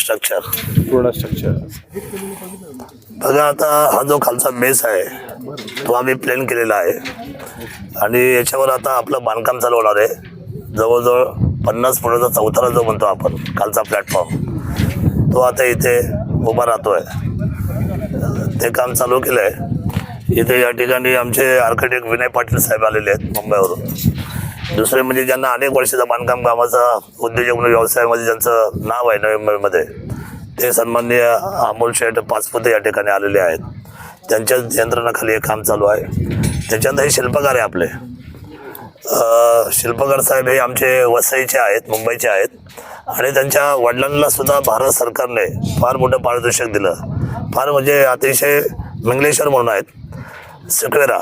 Structure पूर्ण structure बघा आता हा जो खालचा बेस आहे तो आम्ही प्लेन केलेला आहे. आणि याच्यावर आता आपलं बांधकाम चालू होणार आहे. जवळजवळ पन्नास फुटाचा चौथारा जो म्हणतो आपण खालचा प्लॅटफॉर्म तो आता इथे उभा राहतोय. ते काम चालू केलं आहे इथे या ठिकाणी आमचे आर्किटेक्ट विनय पाटील साहेब आलेले आहेत मुंबईवरून. दुसरे म्हणजे ज्यांना अनेक वर्षाचा बांधकाम कामाचा उद्योजक म्हणून व्यवसायामध्ये ज्यांचं नाव आहे नवी मुंबईमध्ये ते सन्माननीय अमोल शेठ पाचपुते या ठिकाणी आलेले आहेत. त्यांच्या यंत्रणाखाली हे काम चालू आहे. त्याच्यानंतर हे शिल्पकार आहे आपले. शिल्पकार साहेब हे आमचे वसईचे आहेत मुंबईचे आहेत. आणि त्यांच्या वडिलांना सुद्धा भारत सरकारने फार मोठं पारदर्शक दिलं. फार म्हणजे अतिशय मंगलेश्वर म्हणून आहेत. सिक्वेरा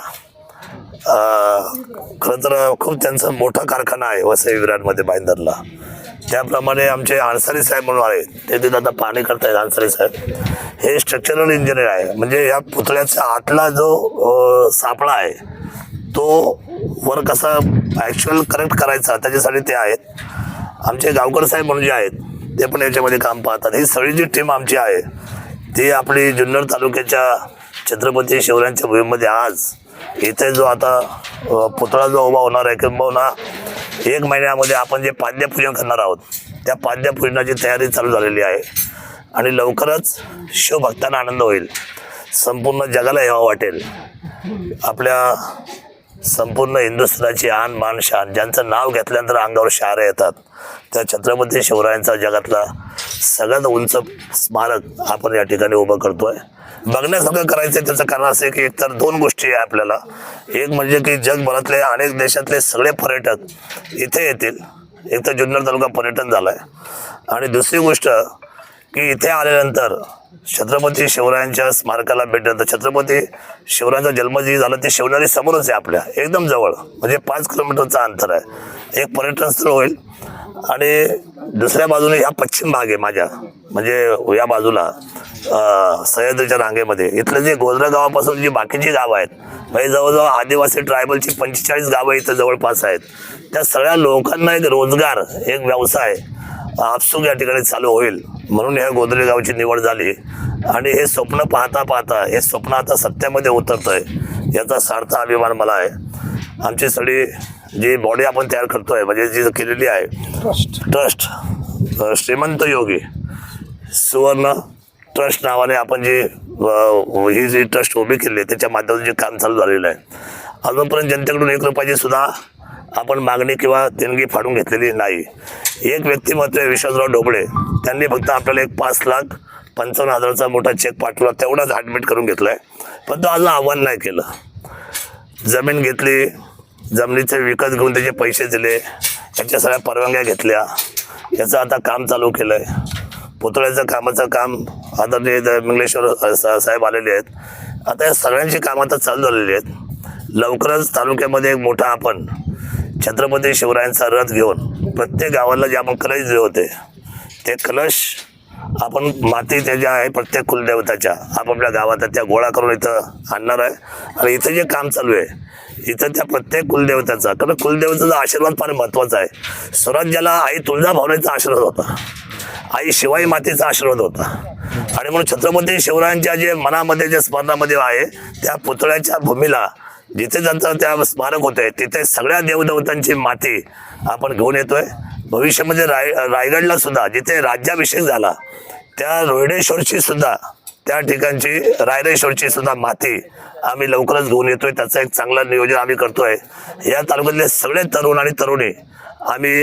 खरं तर खूप त्यांचा मोठा कारखाना आहे वसई विरारमध्ये बाईंदरला. त्याप्रमाणे आमचे अन्सारी साहेब म्हणून आहेत. ते तिथं आता पाणी करतायत अन्सारी साहेब. हे स्ट्रक्चरल इंजिनियर आहे. म्हणजे या पुतळ्याचा आतला जो सापळा आहे तो वर कसा ॲक्च्युअल करेक्ट करायचा त्याच्यासाठी ते आहेत. आमचे गावकर साहेब म्हणून जे आहेत ते पण याच्यामध्ये काम पाहतात. ही सगळी जी टीम आमची आहे ती आपली जुन्नर तालुक्याच्या छत्रपती शिवरायांच्या भूमीमध्ये आज इथे जो आता पुतळा जो उभा होणार आहे किंबहुना एक महिन्यामध्ये आपण जे पाद्यपूजन करणार आहोत त्या पाद्यपूजनाची तयारी चालू झालेली आहे. आणि लवकरच शिवभक्तांना आनंद होईल. संपूर्ण जगाला हेवा वाटेल. आपल्या संपूर्ण हिंदुस्थानाची आन मान शान ज्यांचं नाव घेतल्यानंतर अंगावर शहारे येतात. त्या छत्रपती शिवरायांचा जगातला सगळ्यात उंच स्मारक आपण या ठिकाणी उभं करतोय. बघण्यासारखं करायचं त्याचं कारण असं की एकतर दोन गोष्टी आहे आपल्याला. एक म्हणजे की जगभरातले अनेक देशातले सगळे पर्यटक इथे येतील. एक तर जुन्नर तालुका पर्यटन झालाय. आणि दुसरी गोष्ट की इथे आल्यानंतर छत्रपती शिवरायांच्या स्मारकाला भेटलं तर छत्रपती शिवरायांचा जन्म जे झाला ते शिवनेरी समोरच आहे आपल्या एकदम जवळ. म्हणजे पाच किलोमीटरचं अंतर आहे. एक पर्यटन स्थळ होईल आणि दुसऱ्या बाजूने ह्या पश्चिम भाग आहे माझ्या म्हणजे या बाजूला सह्याद्रीच्या रांगेमध्ये. इथलं जे गोजरा गावापासून जी बाकीची गावं आहेत म्हणजे जवळजवळ आदिवासी ट्रायबलची पंचेचाळीस गावं इथं जवळपास आहेत. त्या सगळ्या लोकांना एक रोजगार एक व्यवसाय आपसूक या ठिकाणी चालू होईल. म्हणून ह्या गोदरे गावची निवड झाली. आणि हे स्वप्न पाहता पाहता हे स्वप्न आता सत्यामध्ये उतरत आहे याचा सार्थ अभिमान मला आहे. आमची सगळी जी बॉडी आपण तयार करतोय म्हणजे जी केलेली आहे. ट्रस्ट ट्रस्ट श्रीमंत योगी. सुवर्ण ट्रस्ट नावाने आपण जी ही जी ट्रस्ट उभी केली आहे त्याच्या माध्यमातून जे काम चालू झालेलं आहे. अजूनपर्यंत जनतेकडून एक रुपयाची सुद्धा आपण मागणी किंवा देणगी फाडून घेतलेली नाही. एक व्यक्तिमत्व विश्वासराव ढोबळे. त्यांनी फक्त आपल्याला एक पाच लाख पंचावन्न हजाराचा मोठा चेक पाठवला. तेवढाच ॲडमिट करून घेतलाय. पण तो आज आव्हान नाही केलं. जमीन घेतली जमिनीचे विकत घेऊन त्याचे पैसे दिले याच्या सगळ्या परवानग्या घेतल्या. याचं आता काम चालू केलं आहे पुतळ्याचं कामाचं काम आदरणीय द- मंगलेश्वर साहेब आलेले आहेत. आता या सगळ्यांची कामं आता चालू झालेली आहेत. लवकरच तालुक्यामध्ये एक मोठा आपण छत्रपती शिवरायांचा रथ घेऊन प्रत्येक गावाला जे आपण कलश दिले होते ते कलश आपण माती त्याच्या आहे प्रत्येक कुलदेवताच्या आपापल्या गावात त्या गोळा करून इथं आणणार आहे. आणि इथं जे काम चालू आहे इथं त्या प्रत्येक कुलदेवताचा कारण कुलदेवताचा आशीर्वाद फार महत्त्वाचा आहे. स्वराज्याला आई तुळजाभवानीचा आशीर्वाद होता आई शिवाई मातेचा आशीर्वाद होता. आणि म्हणून छत्रपती शिवरायांच्या जे मनामध्ये जे स्मरणामध्ये आहे त्या पुतळ्याच्या भूमीला जिथे त्यांचं त्या स्मारक होते तिथे सगळ्या देवदेवतांची माती आपण घेऊन येतोय. भविष्यामध्ये राय रायगडला सुद्धा जिथे राज्याभिषेक झाला त्या रोहिडेश्वरची सुद्धा त्या ठिकाणची रायरेश्वरची सुद्धा माती आम्ही लवकरच घेऊन येतोय. त्याचं एक चांगलं नियोजन आम्ही करतोय. या तालुक्यातले सगळे तरुण आणि तरुणी आम्ही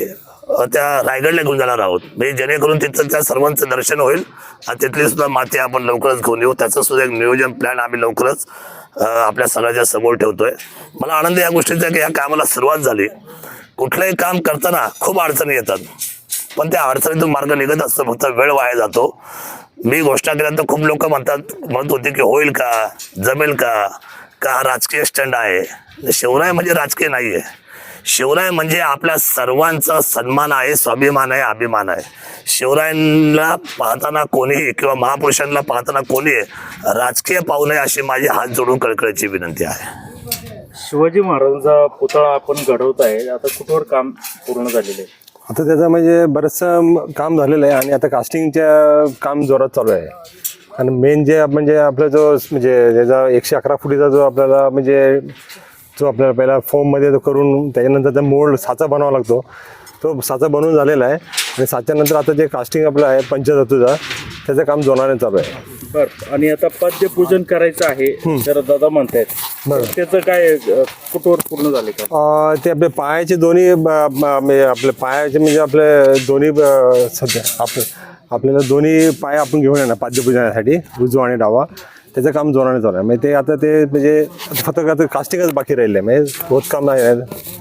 त्या रायगडला घेऊन जाणार आहोत. म्हणजे जेणेकरून तिथं त्या सर्वांचं दर्शन होईल आणि तिथली सुद्धा माती आपण लवकरच घेऊन येऊ. त्याचं सुद्धा एक नियोजन प्लॅन आम्ही लवकरच आपल्या सगळ्याच्या समोर ठेवतोय. मला आनंद या गोष्टीचा की या कामाला सुरुवात झाली. कुठलंही काम करताना खूप अडचणी येतात. पण त्या अडचणीतून मार्ग निघत असतो. फक्त वेळ वाया जातो. मी घोषणा केल्यानंतर खूप लोक म्हणतात म्हणत होते की होईल का? जमेल का? का राजकीय स्टँड आहे? शिवराय म्हणजे राजकीय नाही आहे शिवराय म्हणजे आपल्या सर्वांचा सन्मान आहे स्वाभिमान आहे अभिमान आहे. शिवरायांना पाहताना कोणीही किंवा महापुरुषांना पाहताना कोणी राजकीय पाहू नये अशी माझी हात जोडून कळकळीची विनंती आहे. शिवाजी महाराजांचा पुतळा आपण घडवत आहे आता कुठवर काम पूर्ण झालेलं आहे? आता त्याचं म्हणजे बरंचसं काम झालेलं आहे आणि आता कास्टिंगच्या काम जोरात चालू आहे. आणि मेन जे म्हणजे आपला जो म्हणजे त्याचा एकशे अकरा फुटीचा जो आपल्याला म्हणजे जो आपल्याला पहिला फोममध्ये तो करून त्याच्यानंतर त्या मोल्ड साचा बनावा लागतो. तो साचा बनवून झालेला आहे आणि साच्यानंतर आता जे कास्टिंग आपलं आहे पंचधातूचा त्याचं काम जोराने चालू आहे. बर. आणि आता पद्य पूजन करायचं आहे तर दादा म्हणतायत. बरं. त्याचं काय कुठवर पूर्ण झाले का? ते आपले पायाचे दोन्ही आपले पायाचे म्हणजे आपले दोन्ही सध्या आपले आपल्याला दोन्ही पाय आपण घेऊन येणार पाद्यपूजनासाठी उजवा आणि डावा. त्याचं काम जोराने चालू आहे. म्हणजे ते आता ते म्हणजे फक्त आता कास्टिंगच बाकी राहिले म्हणजे होत काम नाही आहे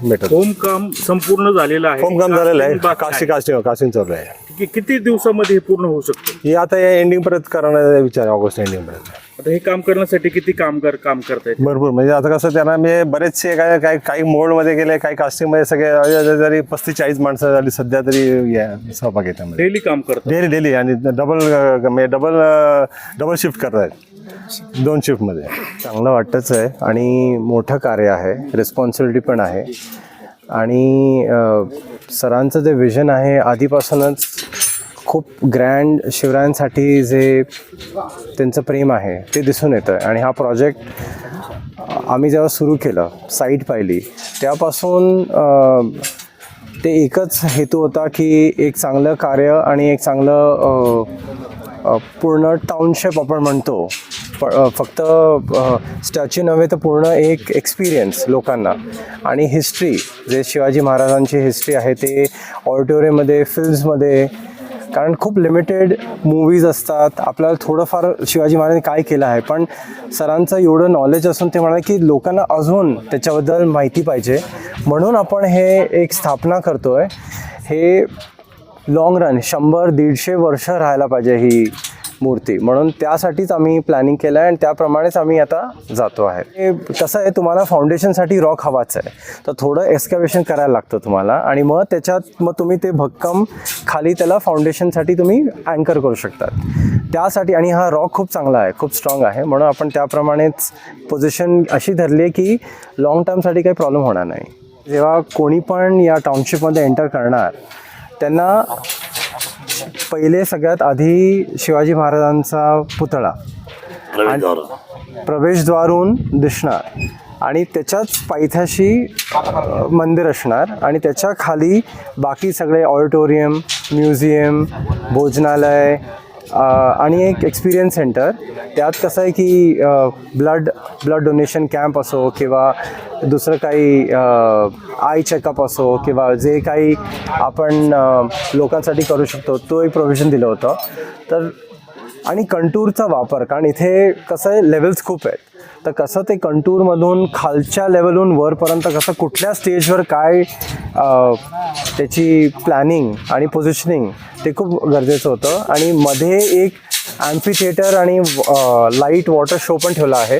भेटत. होम काम संपूर्ण झालेलं आहे. होम काम झालेलं आहे. कास्टिंग कास्टिंग कास्टिंग चालू आहे. कि- किती दिवसामध्ये हे पूर्ण होऊ शकतं? हे आता या एंडिंग परत करण्याचा विचार आहे ऑगस्ट एंडिंग पर्यंत. आता हे काम करण्यासाठी किती कामगार काम करतायत? भरपूर. म्हणजे आता कसं त्यांना म्हणजे बरेचसे काय काही काही मोडमध्ये गेले काही कास्टिंगमध्ये सगळे जरी पस्तीस चाळीस माणसं झाली. सध्या तरी या सहभाग आहे त्यामध्ये. डेली काम करतात. डेली डेली आणि डबल डबल डबल शिफ्ट करतायत. दोन शिफ्टमध्ये. चांगलं वाटतंच आहे आणि मोठं कार्य आहे. रिस्पॉन्सिबिलिटी पण आहे. आणि सरांचं जे विजन आहे आधीपासूनच खूप ग्रँड शिवरायांसाठी जे त्यांचं प्रेम आहे ते दिसून येतं आणि हा प्रोजेक्ट आम्ही जेव्हा सुरू केलं साईट पाहिली त्यापासून ते एकच हेतू होता की एक चांगलं कार्य आणि एक चांगलं पूर्ण टाउनशिप आपण म्हणतो फक्त स्टॅच्यू नव्हे तर पूर्ण एक एक्सपिरियन्स लोकांना. आणि हिस्ट्री जे शिवाजी महाराजांची हिस्ट्री आहे ते ऑडिटोरियममध्ये फिल्म्समध्ये कारण खूप लिमिटेड मूवीज असतात. आपल्याला थोडंफार शिवाजी महाराजांनी काय केलं आहे पण सरांचं एवढं नॉलेज असून ते म्हणाले की लोकांना अजून त्याच्याबद्दल माहिती पाहिजे. म्हणून आपण हे एक स्थापना करतो आहे हे लाँग रन शंभर दीडशे वर्ष राहायला पाहिजे ही मूर्ती. म्हणून त्यासाठीच आम्ही प्लॅनिंग केलं आहे आणि त्याप्रमाणेच आम्ही आता जातो आहे. हे कसं आहे तुम्हाला फाउंडेशनसाठी रॉक हवाच आहे. तर थोडं एक्स्कॅवेशन करायला लागतं तुम्हाला आणि मग त्याच्यात मग तुम्ही ते भक्कम खाली त्याला फाउंडेशनसाठी तुम्ही अँकर करू शकतात. त्यासाठी आणि हा रॉक खूप चांगला आहे खूप स्ट्रॉंग आहे. म्हणून आपण त्याप्रमाणेच पोझिशन अशी धरली आहे की लाँग टर्मसाठी काही प्रॉब्लेम होणार नाही. जेव्हा कोणी पण या टाउनशिपमध्ये एंटर करणार त्यांना पहिले सगळ्यात आधी शिवाजी महाराजांचा पुतळा. प्रवेशद्वार. प्रवेशद्वारून दिसणार. आणि त्याच्याच पायथ्याशी मंदिर असणार. आणि त्याच्याखाली बाकी सगळे ऑडिटोरियम म्युझियम भोजनालय आणि एक एक्सपिरियन्स सेंटर त्यात कसं आहे की ब्लड ब्लड डोनेशन कॅम्प असो किंवा दुसरं काही आय चेकअप असो किंवा जे काही आपण लोकांसाठी करू शकतो तो एक प्रोव्हिजन दिलं होतं. तर आणि कंटूरचा वापर कारण इथे कसं आहे लेवल्स खूप आहेत. तर कसं ते कंटूरमधून खालच्या लेवलहून वरपर्यंत कसं कुठल्या स्टेजवर काय त्याची प्लॅनिंग आणि पोझिशनिंग ते खूप गरजेचं होतं. आणि मध्ये एक ॲम्फी थिएटर आणि लाइट वॉटर शो पण ठेवला आहे.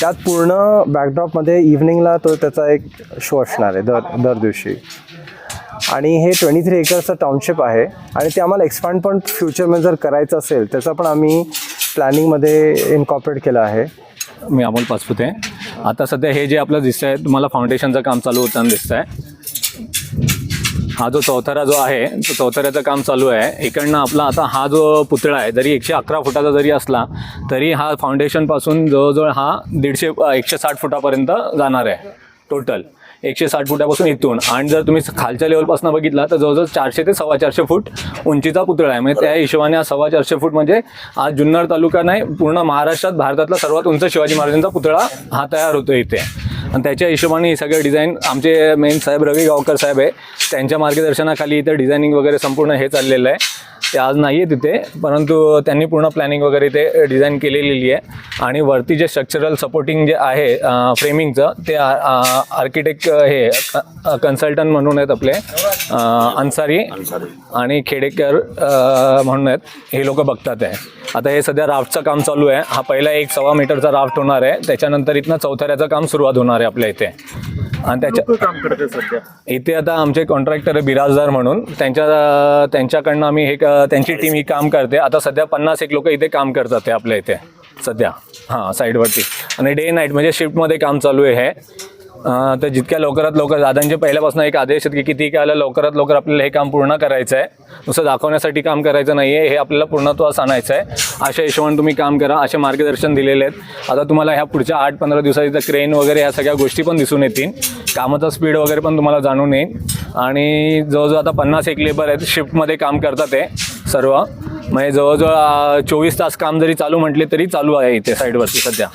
त्यात पूर्ण बॅकड्रॉपमध्ये इव्हनिंगला तो त्याचा एक शो असणार आहे दर दर दिवशी. आणि हे ट्वेंटी थ्री एकरचं टाउनशिप आहे. आणि ते आम्हाला एक्सपांड पण फ्युचरमध्ये जर करायचं असेल त्याचं पण आम्ही प्लॅनिंगमध्ये इनकॉपरेट केलं आहे. मी अमोल पाचपुते. आता सध्या हे जे आपलं दिसतं आहे तुम्हाला फाउंडेशनचं काम चालू होताना दिसतं आहे हा जो चौथरा जो आहे तो चौथऱ्याचं काम चालू आहे. इकडनं आपला आता हा जो पुतळा आहे जरी एकशे अकरा फुटाचा जरी असला तरी हा फाउंडेशनपासून जवळजवळ हा दीडशे एकशे साठ फुटापर्यंत जाणार आहे टोटल एकशे साठ फुटापासून इथून. आणि जर तुम्ही खालच्या लेवलपासून बघितला तर जवळजवळ चारशे ते सव्वा चारशे फूट उंचीचा पुतळा आहे. म्हणजे त्या हिशोबाने हा सव्वा चारशे फूट म्हणजे आज जुन्नर तालुका नाही पूर्ण महाराष्ट्रात भारतातला सर्वात उंच शिवाजी महाराजांचा पुतळा हा तयार होतो इथे. आणि त्याच्या हिशोबाने हे सगळे डिझाईन आमचे मेन साहेब रवी गावकर साहेब आहे. त्यांच्या मार्गदर्शनाखाली इथे डिझायनिंग वगैरे संपूर्ण हे चाललेलं आहे. ते आज नाही आहे तिथे परंतु त्यांनी पूर्ण प्लॅनिंग वगैरे ते डिझाईन केलेली आहे. आणि वरती जे स्ट्रक्चरल सपोर्टिंग जे आहे फ्रेमिंगचं ते आर्किटेक्ट हे कन्सल्टंट म्हणून आहेत आपले अन्सारी आणि खेडेकर म्हणून आहेत. हे लोक बघतात आहे. आता हे सध्या राफ्टचं काम चालू आहे. हा पहिला एक सव्वा मीटरचा राफ्ट होणार आहे. त्याच्यानंतर इथनं चौथऱ्याचं काम सुरुवात होणार आहे आपल्या इथे. आणि त्याच्या इथे आता आमचे कॉन्ट्रॅक्टर आहे बिराजदार म्हणून. त्यांच्या त्यांच्याकडनं आम्ही हे त्यांची टीम ही काम करते. आता सध्या पन्नास एक लोक इथे काम करतात ते आपल्या इथे. सध्या. हां साईडवरती. आणि डे नाईट म्हणजे शिफ्टमध्ये काम चालू आहे हे. तर जितक्या लवकरात लवकर दादांचे पहिल्यापासून एक आदेश आहेत की किती काय लवकरात लवकर आपल्याला हे काम पूर्ण करायचं आहे. नुसतं दाखवण्यासाठी काम करायचं नाही आहे हे आपल्याला पूर्णत्वास आणायचं आहे. अशा हिशोबाने तुम्ही काम करा असे मार्गदर्शन दिलेले आहेत. आता तुम्हाला ह्या पुढच्या आठ पंधरा दिवसात इथं क्रेन वगैरे ह्या सगळ्या गोष्टी पण दिसून येतील. कामाचा स्पीड वगैरे पण तुम्हाला जाणून येईल. आणि जवळजवळ आता पन्नास एक लेबर आहेत शिफ्टमध्ये काम करतात ते सर्व. म्हणजे जवळजवळ चोवीस तास काम जरी चालू म्हटले तरी चालू आहे इथे साईडवरती सध्या.